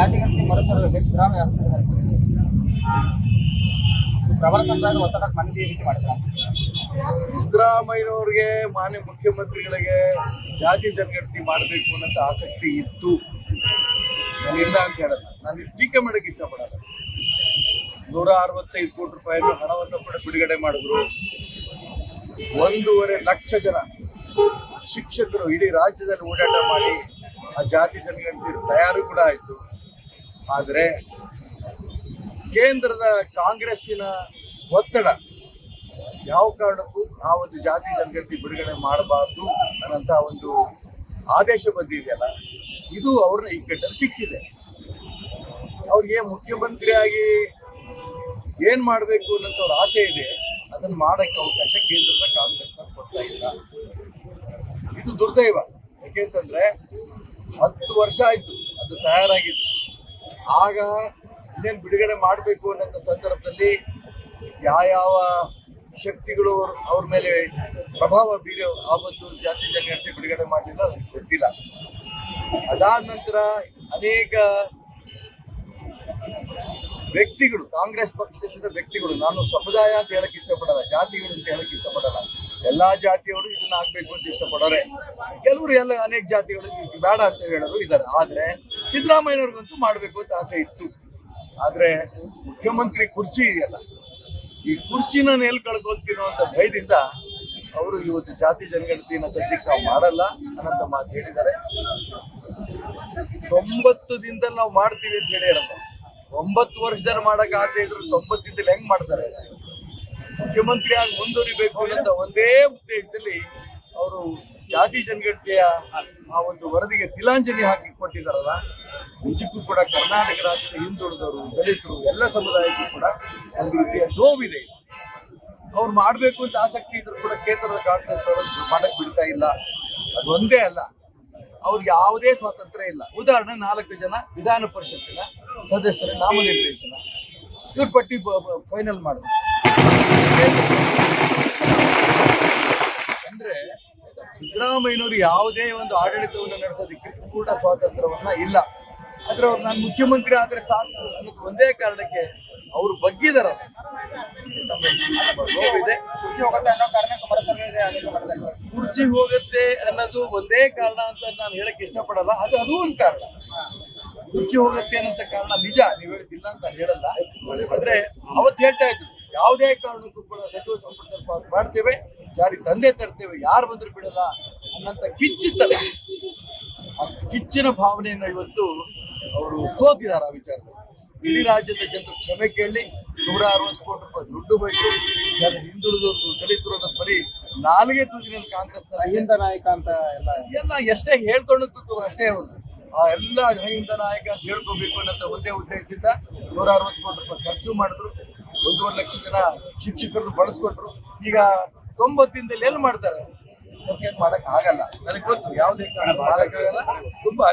ಪುರಸಭೆಗೆ ಸಿದ್ದರಾಮಯ್ಯ ಹಾಸ್ಪಿಟಲ್ ಪ್ರಬಲ ಸಮುದಾಯದ ಒತ್ತಡಕ್ಕೆ ಮನವಿ ರೀತಿ ಮಾಡಿದ್ರ ಸಿದ್ದರಾಮಯ್ಯನವ್ರಿಗೆ ಮಾನ್ಯ ಮುಖ್ಯಮಂತ್ರಿಗಳಿಗೆ ಜಾತಿ ಜನಗಣತಿ ಮಾಡಬೇಕು ಅನ್ನೋಂಥ ಆಸಕ್ತಿ ಇತ್ತು. ನಾನು ಇಲ್ಲ ಅಂತ ಹೇಳಲ್ಲ. ನಾನು ಟೀಕೆ ಮಾಡಕ್ಕೆ ಇಷ್ಟಪಡಲ್ಲ. ನೂರ ಅರವತ್ತೈದು ಕೋಟಿ ರೂಪಾಯಿ ಹಣವನ್ನು ಕೂಡ ಬಿಡುಗಡೆ ಮಾಡಿದ್ರು. ಒಂದೂವರೆ ಲಕ್ಷ ಜನ ಶಿಕ್ಷಕರು ಇಡೀ ರಾಜ್ಯದಲ್ಲಿ ಓಡಾಟ ಮಾಡಿ ಆ ಜಾತಿ ಜನಗಣತಿ ತಯಾರು ಕೂಡ ಆಯಿತು. ಆದರೆ ಕೇಂದ್ರದ ಕಾಂಗ್ರೆಸ್ಸಿನ ಒತ್ತಡ ಯಾವ ಕಾರಣಕ್ಕೂ ಆ ಒಂದು ಜಾತಿ ಜನಗಣತಿ ಬಿಡುಗಡೆ ಮಾಡಬಾರ್ದು ಅನ್ನೋಂಥ ಒಂದು ಆದೇಶ ಬಂದಿದೆಯಲ್ಲ, ಇದು ಅವ್ರನ್ನ ಇಕ್ಕಟ್ಟಲ್ಲಿ ಸಿಕ್ಕಿಸಿದೆ ಅವ್ರಿಗೆ ಮುಖ್ಯಮಂತ್ರಿಯಾಗಿ ಏನ್ ಮಾಡಬೇಕು ಅನ್ನೋಂಥ ಅವ್ರ ಆಸೆ ಇದೆ, ಅದನ್ನು ಮಾಡಕ್ಕೆ ಅವಕಾಶ ಕೇಂದ್ರದ ಕಾಂಗ್ರೆಸ್ನ ಕೊಡ್ತಾ ಇಲ್ಲ. ಇದು ದುರ್ದೈವ. ಯಾಕೆಂತಂದ್ರೆ ಹತ್ತು ವರ್ಷ ಆಯ್ತು ಅದು ತಯಾರಾಗಿತ್ತು ಆಗ ಇನ್ನೇನು ಬಿಡುಗಡೆ ಮಾಡಬೇಕು ಅನ್ನೋಂಥ ಸಂದರ್ಭದಲ್ಲಿ ಯಾವ್ಯಾವ ಶಕ್ತಿಗಳು ಅವ್ರ ಮೇಲೆ ಪ್ರಭಾವ ಬೀರೋ ಆವತ್ತು ಜಾತಿ ಜನಗಣತಿ ಬಿಡುಗಡೆ ಮಾಡಲಿಲ್ಲ ನನಗೆ ಗೊತ್ತಿಲ್ಲ. ಅದಾದ ನಂತರ ಅನೇಕ ವ್ಯಕ್ತಿಗಳು, ಕಾಂಗ್ರೆಸ್ ಪಕ್ಷದಿಂದ ವ್ಯಕ್ತಿಗಳು, ನಾನು ಸಮುದಾಯ ಅಂತ ಹೇಳಕ್ ಇಷ್ಟಪಡಲ್ಲ, ಜಾತಿಗಳು ಅಂತ ಹೇಳಕ್ ಇಷ್ಟಪಡಲ್ಲ, ಎಲ್ಲಾ ಜಾತಿಯವರು ಇದನ್ನ ಆಗ್ಬೇಕು ಅಂತ ಇಷ್ಟಪಡೋರೆ. ಕೆಲವರು ಎಲ್ಲ ಅನೇಕ ಜಾತಿಗಳು ಬೇಡ ಅಂತ ಹೇಳೋರು ಇದ್ದಾರೆ. ಆದ್ರೆ ಸಿದ್ದರಾಮಯ್ಯನವ್ರಿಗಂತೂ ಮಾಡಬೇಕು ಅಂತ ಆಸೆ ಇತ್ತು. ಆದರೆ ಮುಖ್ಯಮಂತ್ರಿ ಕುರ್ಚಿ ಇದೆಯಲ್ಲ, ಈ ಕುರ್ಚಿನ ನೆಲ್ ಕಳ್ಕೊಳ್ತೀನೋ ಅಂತ ಭಯದಿಂದ ಅವರು ಇವತ್ತು ಜಾತಿ ಜನಗಣತಿನ ಸದ್ಯಕ್ಕೆ ನಾವು ಮಾಡಲ್ಲ ಅನ್ನೋಂಥ ಮಾತು ಹೇಳಿದ್ದಾರೆ. ತೊಂಬತ್ತು ದಿನದಲ್ಲಿ ನಾವು ಮಾಡ್ತೀವಿ ಅಂತ ಹೇಳಿರಲ್ಲ ಒಂಬತ್ತು ವರ್ಷದಲ್ಲಿ ಮಾಡಕ್ಕೆ ಆಗದೆ ಇದ್ರು ತೊಂಬತ್ತು ದಿನದಲ್ಲಿ ಹೆಂಗ್ ಮಾಡ್ತಾರೆ? ಮುಖ್ಯಮಂತ್ರಿ ಆಗಿ ಮುಂದುವರಿಬೇಕು ಅನ್ನೋಂಥ ಒಂದೇ ಉದ್ದೇಶದಲ್ಲಿ ಅವರು ಜಾತಿ ಜನಗಣತಿಯ ಆ ಒಂದು ವರದಿಗೆ ತಿಲಾಂಜಲಿ ಹಾಕಿ ಕೊಟ್ಟಿದ್ದಾರಲ್ಲ ನಿಜಕ್ಕೂ ಕೂಡ ಕರ್ನಾಟಕ ರಾಜ್ಯದ ಹಿಂದುಳಿದವರು, ದಲಿತರು, ಎಲ್ಲ ಸಮುದಾಯಕ್ಕೂ ಕೂಡ ಒಂದು ರೀತಿಯ ನೋವಿದೆ. ಅವ್ರು ಮಾಡಬೇಕು ಅಂತ ಆಸಕ್ತಿ ಇದ್ರು ಕೂಡ ಕೇಂದ್ರದ ಕಾಂಗ್ರೆಸ್ ಅವರು ಮಾಡಕ್ ಬಿಡ್ತಾ ಇಲ್ಲ. ಅದೊಂದೇ ಅಲ್ಲ. ಅವ್ರಿಗೆ ಯಾವುದೇ ಸ್ವಾತಂತ್ರ್ಯ ಇಲ್ಲ. ಉದಾಹರಣೆ, ನಾಲ್ಕು ಜನ ವಿಧಾನ ಪರಿಷತ್ತಿನ ಸದಸ್ಯರ ನಾಮನಿರ್ದೇಶನ. ಇವ್ರ ಪಟ್ಟಿ ಫೈನಲ್ ಮಾಡಿದ್ರು. ಅಂದ್ರೆ ಸಿದ್ದರಾಮಯ್ಯನವರು ಯಾವುದೇ ಒಂದು ಆಡಳಿತವನ್ನು ನಡೆಸೋದಕ್ಕೆ ಕೂಡ ಸ್ವಾತಂತ್ರ್ಯವನ್ನ ಇಲ್ಲ. ಆದ್ರೆ ಅವ್ರು ನಾನು ಮುಖ್ಯಮಂತ್ರಿ ಆದ್ರೆ ಸಾಕು ಅನ್ನೋದು ಒಂದೇ ಕಾರಣಕ್ಕೆ ಅವ್ರು ಬಗ್ಗಿದಾರ ನೋವಿದೆ ಕುರ್ಚಿ ಹೋಗುತ್ತೆ ಅನ್ನೋದು ಒಂದೇ ಕಾರಣ ಅಂತ ನಾನು ಹೇಳಕ್ ಇಷ್ಟಪಡಲ್ಲ. ಅದು ಅದು ಒಂದು ಕಾರಣ. ಕುರ್ಚಿ ಹೋಗುತ್ತೆ ಅನ್ನೋ ಕಾರಣ ನಿಜ. ನೀವು ಹೇಳಿದ್ದಿಲ್ಲ ಅಂತ ಹೇಳಲ್ಲ. ಆದ್ರೆ ಅವತ್ತು ಹೇಳ್ತಾ ಇದ್ರು, ಯಾವುದೇ ಕಾರಣಕ್ಕೂ ಕೂಡ ಸಚಿವ ಸಂಪುಟದಲ್ಲಿ ಪಾಸ್ ಮಾಡ್ತೇವೆ, ಜಾರಿ ತಂದೆ ತರ್ತೇವೆ, ಯಾರು ಬಂದ್ರು ಬಿಡಲ್ಲ ಅನ್ನಂತ ಕಿಚ್ಚಿತ್ತಲ್ಲ. ಆ ಕಿಚ್ಚಿನ ಭಾವನೆಯನ್ನು ಇವತ್ತು ಅವರು ಸೋತಿದ್ದಾರೆ ಆ ವಿಚಾರದಲ್ಲಿ. ಇಡೀ ರಾಜ್ಯದ ಜನರು ಕ್ಷಮೆ ಕೇಳಿ ನೂರ ಅರವತ್ತು ಕೋಟಿ ರೂಪಾಯಿ ದುಡ್ಡು ಬೇಕು ಜನ ಹಿಂದುಳಿದವರು ದಲಿತರು ಅಂತ ಬರೀ ನಾಲ್ಗೆ ತುದಿನಲ್ಲಿ ಕಾಂಗ್ರೆಸ್ ಅಹಿಂದ ನಾಯಕ ಅಂತ ಎಲ್ಲ ಎಲ್ಲ ಎಷ್ಟೇ ಹೇಳ್ಕೊಂಡು ಅಷ್ಟೇ ಅವರು ಆ ಎಲ್ಲ ಅಹಿಂದ ನಾಯಕ ಅಂತ ಹೇಳ್ಕೋಬೇಕು ಅನ್ನೋ ಒಂದೇ ಉದ್ದೇಶದಿಂದ ನೂರ ಅರವತ್ತು ಕೋಟಿ ರೂಪಾಯಿ ಖರ್ಚು ಮಾಡಿದ್ರು. ಒಂದೂವರೆ ಲಕ್ಷ ಜನ ಶಿಕ್ಷಕರನ್ನು ಬಳಸ್ಕೊಟ್ರು. ಈಗ ತೊಂಬತ್ತು ದಿನದಲ್ಲಿ ಎಲ್ಲಿ ಮಾಡ್ತಾರೆ? ಅವ್ರಿಗೆ ಮಾಡಕ್ ಆಗಲ್ಲ ನನಗೆ ಗೊತ್ತು ಯಾವುದೇ ಕಾರಣ ಮಾಡಕ್ಕಾಗಲ್ಲ. ತುಂಬಾ